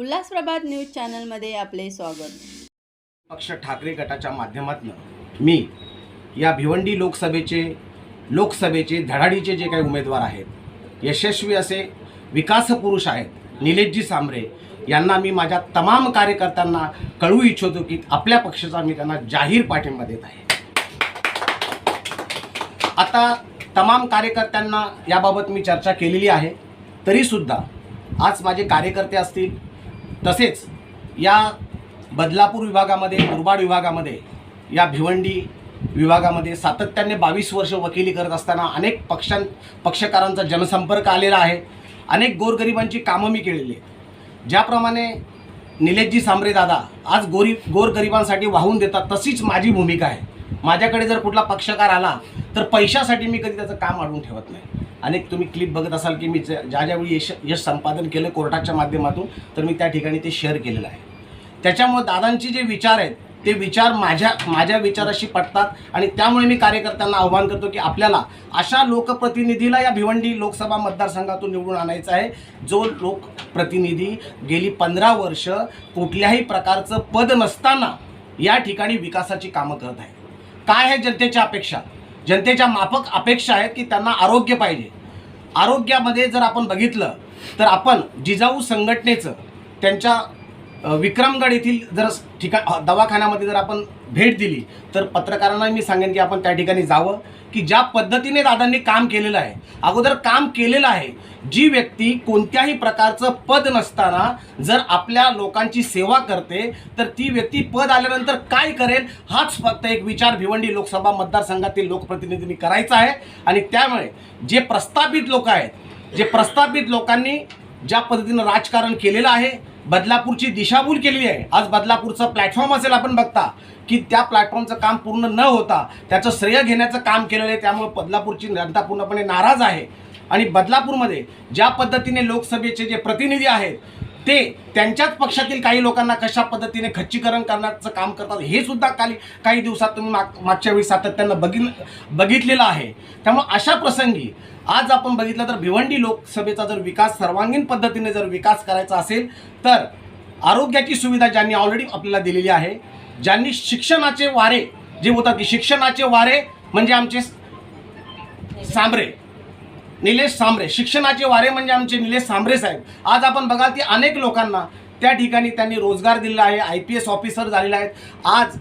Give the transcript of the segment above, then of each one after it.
उल्हासप्रभात news चॅनलमध्ये आपले स्वागत. पक्ष ठाकरे गटाच्या माध्यमातून मी या भिवंडी लोकसभेचे लोकसभेचे धडाडीचे जे काही उमेदवार आहेत यशस्वी असे विकास पुरुष आहेत निलेशजी सांबरे यांना मी माझ्या तमाम कार्यकर्त्यांना कळवू इच्छितो की आपल्या पक्षाचा मी त्यांना जाहीर पाठिंबा देत आहे. आता तमाम कार्यकर्त्यांना याबाबत मी चर्चा केलेली आहे तरीसुद्धा आज माझे कार्यकर्ते असतील तसेच या बदलापूर विभागामध्ये मुरबाड विभागामध्ये या भिवंडी विभागामध्ये सातत्याने बावीस वर्ष वकिली करत असताना अनेक पक्षां पक्षकारांचा जनसंपर्क आलेला आहे. अनेक गोरगरिबांची कामं मी केलेली आहेत. ज्याप्रमाणे निलेशजी सांबरे दादा आज गोरी गोरगरिबांसाठी वाहून देतात तशीच माझी भूमिका आहे. माझ्याकडे जर कुठला पक्षकार आला तर पैशासाठी मी कधी त्याचं काम अडवून ठेवत नाही. अनेक तुम्ही क्लिप बघत असाल की मी ज्या ज्या ज्यावेळी यश यश संपादन केलं कोर्टाच्या माध्यमातून तर मी त्या ठिकाणी ते शेअर केलेलं आहे. त्याच्यामुळे दादांचे जे विचार आहेत ते विचार माझ्या माझ्या विचाराशी पटतात आणि त्यामुळे मी कार्यकर्त्यांना आव्हान करतो की आपल्याला अशा लोकप्रतिनिधीला या भिवंडी लोकसभा मतदारसंघातून निवडून आणायचा आहे जो लोकप्रतिनिधी गेली पंधरा वर्ष कुठल्याही प्रकारचं पद नसताना या ठिकाणी विकासाची कामं करत आहे. काय आहे जनतेच्या अपेक्षा? जनतेच्या माफक अपेक्षा आहेत की त्यांना आरोग्य पाहिजे. आरोग्यामध्ये जर आपण बघितलं तर आपण जिजाऊ संघटनेचं त्यांच्या विक्रमगड येथील जर ठिकाण दवाखान्यामध्ये जर आपण भेट दिली तर पत्रकारांना मी सांगेन की आपण त्या ठिकाणी जावं की ज्या पद्धतीने दादांनी काम केलेलं आहे अगोदर काम केलेलं आहे जी व्यक्ती कोणत्याही प्रकारचं पद नसताना जर आपल्या लोकांची सेवा करते तर ती व्यक्ती पद आल्यानंतर काय करेल हाच फक्त एक विचार भिवंडी लोकसभा मतदारसंघातील लोकप्रतिनिधींनी करायचा आहे. आणि त्यामुळे जे प्रस्थापित लोक आहेत जे प्रस्थापित लोकांनी ज्या पद्धतीनं राजकारण केलेलं आहे बदलापूरची दिशाभूल केली आहे. आज बदलापूरचं प्लॅटफॉर्म असेल आपण बघता की त्या प्लॅटफॉर्मचं काम पूर्ण न होता त्याचं श्रेय घेण्याचं काम केलेलं आहे त्यामुळे बदलापूरची जनता पूर्णपणे नाराज आहे. आणि बदलापूरमध्ये ज्या पद्धतीने लोकसभेचे जे प्रतिनिधी आहेत ते त्यांच्याच पक्षातील काही लोकांना कशा पद्धतीने खच्चीकरण करण्याचं काम करतात हे सुद्धा काही काही दिवसात तुम्ही माग मागच्या वेळी सातत्यानं बघित बघितलेलं आहे. त्यामुळे अशा प्रसंगी आज आपण बघितलं तर भिवंडी लोकसभेचा जर विकास सर्वांगीण पद्धतीने जर विकास करायचा असेल तर आरोग्याची सुविधा ज्यांनी ऑलरेडी आपल्याला दिलेली आहे ज्यांनी शिक्षणाचे वारे जे होतात की शिक्षणाचे वारे म्हणजे आमचे सांबरे निलेश सांबरे शिक्षणाचे वारे म्हणजे आमचे निलेश सांबरे साहेब. आज आपण बघाल की अनेक लोकांना त्या ठिकाणी त्यांनी रोजगार दिलेला आहे. आय पी एस ऑफिसर झालेले आहेत. आज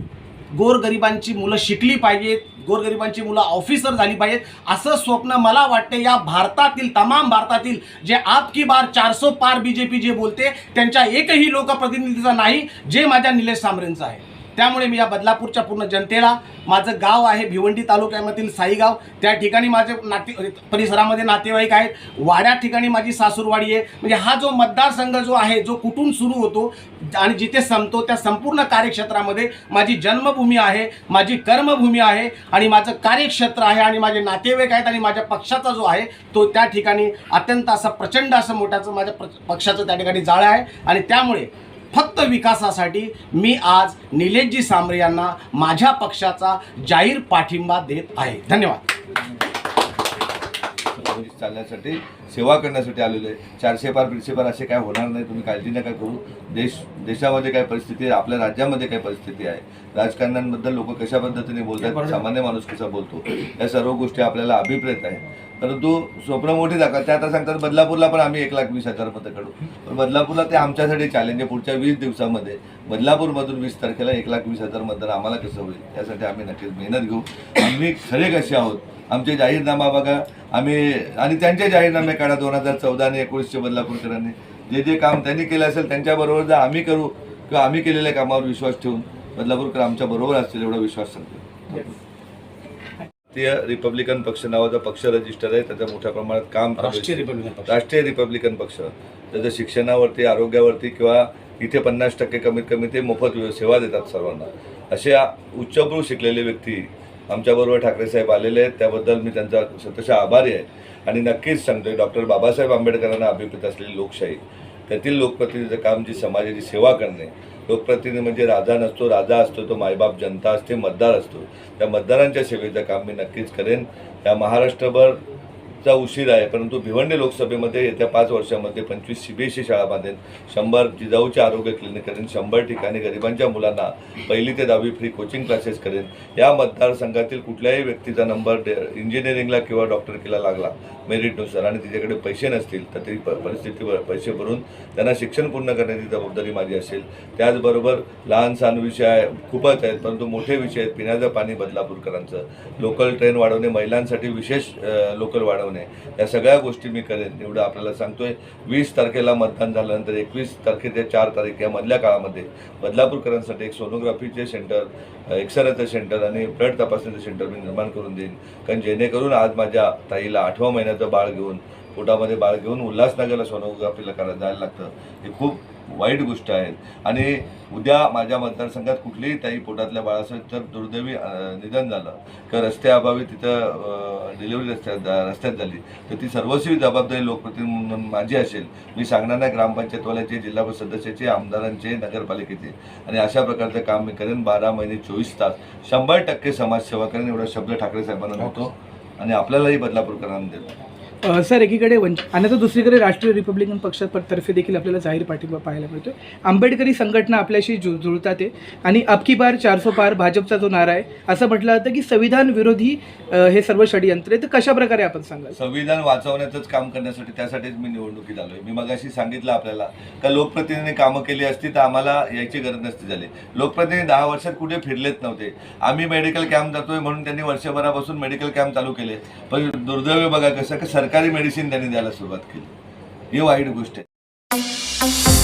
गोरगरिबांची मुलं शिकली पाहिजेत. गोरगरिबांची मुलं ऑफिसर झाली पाहिजेत. असं स्वप्न मला वाटते या भारतातील तमाम भारतातील जे आप की बार चारसो पार बी जे पी जे बोलते त्यांच्या एकही लोकप्रतिनिधीचा नाही जे माझ्या निलेश सांबरेंचं आहे. त्यामुळे मी या बदलापूरच्या पूर्ण जनतेला माझं गाव आहे भिवंडी तालुक्यामधील साईगाव. त्या ठिकाणी माझे नाते परिसरामध्ये नातेवाईक आहेत. वाड्या ठिकाणी माझी सासूरवाडी आहे. म्हणजे हा जो मतदारसंघ जो आहे जो कुठून सुरू होतो आणि जिथे संपतो त्या संपूर्ण कार्यक्षेत्रामध्ये माझी जन्मभूमी आहे माझी कर्मभूमी आहे आणि माझं कार्यक्षेत्र आहे आणि माझे नातेवाईक आहेत आणि माझ्या पक्षाचा जो आहे तो त्या ठिकाणी अत्यंत असं प्रचंड असं मोठ्याचं माझ्या प्र- पक्षाचं त्या ठिकाणी जाळं आहे. आणि त्यामुळे फक्त विकासासाठी मी आज निलेशजी सांबरे यांना माझ्या पक्षाचा जाहीर पाठिंबा देत आहे. धन्यवाद. चालण्यासाठी सेवा करण्यासाठी आलेलो आहे. चारशे पार दीडशे पार असे काय होणार नाही तुम्ही काळजी नका करू. देश देशामध्ये काय परिस्थिती आहे आपल्या राज्यामध्ये काय परिस्थिती आहे राजकारण्यांबद्दल लोक कशा पद्धतीने बोलतात सामान्य माणूस कसा बोलतो या सर्व गोष्टी आपल्याला अभिप्रेत आहे. परंतु स्वप्न मोठी दाखवा. ते आता सांगतात बदलापूरला पण आम्ही एक लाख वीस हजार मतं काढू. पण बदलापूरला ते आमच्यासाठी चॅलेंज आहे पुढच्या वीस दिवसामध्ये. बदलापूरमधून वीस तारखेला एक लाख वीस हजार मतदार आम्हाला कसं होईल? त्यासाठी आम्ही नक्कीच मेहनत घेऊ. आम्ही खरे कसे आहोत? आमचे जाहीरनामा बघा. आम्ही आणि त्यांचे जाहीरनामे काढा दोन हजार चौदा आणि एकोणीसशे बदलापूरकरांनी. जे जे काम त्यांनी केलं असेल त्यांच्याबरोबर जर आम्ही करू किंवा आम्ही केलेल्या कामावर विश्वास ठेवून बदलापूरकर आमच्या बरोबर असतील एवढा विश्वास सांगतो. भारतीय रिपब्लिकन पक्ष नावाचा पक्ष रजिस्टर आहे त्याच्या मोठ्या प्रमाणात काम. राष्ट्रीय रिपब्लिकन पक्ष. राष्ट्रीय रिपब्लिकन पक्ष त्याचं शिक्षणावरती आरोग्यावरती किंवा इथे पन्नास टक्के कमीत कमी ते मोफत सेवा देतात सर्वांना असे आ- उच्चभ्रू शिकलेले व्यक्ती आमच्याबरोबर ठाकरे साहेब आलेले आहेत त्याबद्दल मी त्यांचा सतशा आभारी आहे आणि नक्कीच सांगतोय डॉक्टर बाबासाहेब आंबेडकरांना अभिप्रेत असलेली लोकशाही त्यातील लोकप्रतिनिधीचं काम जी समाजाची सेवा करणे लोकप्रतिनिधी म्हणजे राजा नसतो राजा असतो तो मायबाप जनता असते मतदार असतो. त्या मतदारांच्या सेवेचं काम मी नक्कीच करेन. या महाराष्ट्रभर चा उशीर आहे. परंतु भिवंडी लोकसभेमध्ये येत्या पाच वर्षामध्ये पंचवीस सी बी एस ई शाळा बांधेन शंभर जिजाऊचे आरोग्य क्लिनिक करेन शंभर ठिकाणी गरिबांच्या मुलांना पहिली ते दहावी फ्री कोचिंग क्लासेस करेन. या मतदारसंघातील कुठल्याही व्यक्तीचा नंबर इंजिनिअरिंगला किंवा डॉक्टरकीला लागला मेरिटनुसार आणि तिच्याकडे पैसे नसतील तर ती प परिस्थितीवर पैसे भरून त्यांना शिक्षण पूर्ण करण्याची जबाबदारी माझी असेल. त्याचबरोबर लहान सहान विषय आहे खूपच आहेत परंतु मोठे विषय आहेत पिण्याचं पाणी बदलापूरकरांचं. लोकल ट्रेन वाढवणे महिलांसाठी विशेष लोकल वाढवणे. या सगळ्या गोष्टी मी करेन एवढं आपल्याला सांगतोय. वीस तारखेला मतदान झाल्यानंतर एकवीस तारखे ते चार तारीख या मधल्या काळामध्ये बदलापूरकरांसाठी एक सोनोग्राफीचे सेंटर एक्सरेचं सेंटर आणि ब्लड तपासणीचं सेंटर मी निर्माण करून देईन. कारण जेणेकरून आज माझ्या ताईला आठव्या महिन्याचं बाळ घेऊन पोटामध्ये बाळ घेऊन उल्हासनगरला सोनोग्राफीला करायला जायला लागतं. हे खूप वाईट गोष्ट आहे आणि उद्या माझ्या मतदारसंघात कुठलीही ताई पोटातल्या बाळाचं जर दुर्दैवी निधन झालं. किंवा रस्त्याअभावी तिथं डिलिव्हरी रस्त्यात रस्त्यात झाली. तर ती सर्वस्वी जबाबदारी लोकप्रतिनिधी म्हणून माझी असेल. मी सांगणार नाही ग्रामपंचायतवाल्याचे जिल्हा परिषद सदस्याचे आमदारांचे नगरपालिकेचे. आणि अशा प्रकारचं काम मी करेन. बारा महिने चोवीस तास. शंभर टक्के समाजसेवा करेन. एवढा शब्द ठाकरे साहेबांना देतो आणि आपल्यालाही बदलापूरकरांना देतो. अ, सर एकीकडे वंच आणि तर दुसरीकडे राष्ट्रीय रिपब्लिकन पक्षातर्फे देखील आपल्याला जाहीर पाठिंबा पाहायला मिळतो आंबेडकरी संघटना आपल्याशी जु जुळतात आहे आणि अबकी बार चारसो पार भाजपचा जो नारा आहे असं म्हटलं जातं की संविधान विरोधी हे सर्व षडयंत्र आहे तर कशा प्रकारे आपण सांगाल? संविधान वाचवण्याचंच काम करण्यासाठी त्यासाठीच मी निवडणुकीत आलोय. मी मगाशी सांगितलं आपल्याला का लोकप्रतिनिधींनी कामं केली असती तर आम्हाला यायची गरज नसती झाली. लोकप्रतिनिधी दहा वर्षात कुठे फिरलेच नव्हते. आम्ही मेडिकल कॅम्प जातोय म्हणून त्यांनी वर्षभरापासून मेडिकल कॅम्प चालू केले. पण दुर्दैव बघा कसं का सरकारी मेडिसिन त्यांनी द्यायला सुरुवात केली. ही वाईट गोष्ट आहे.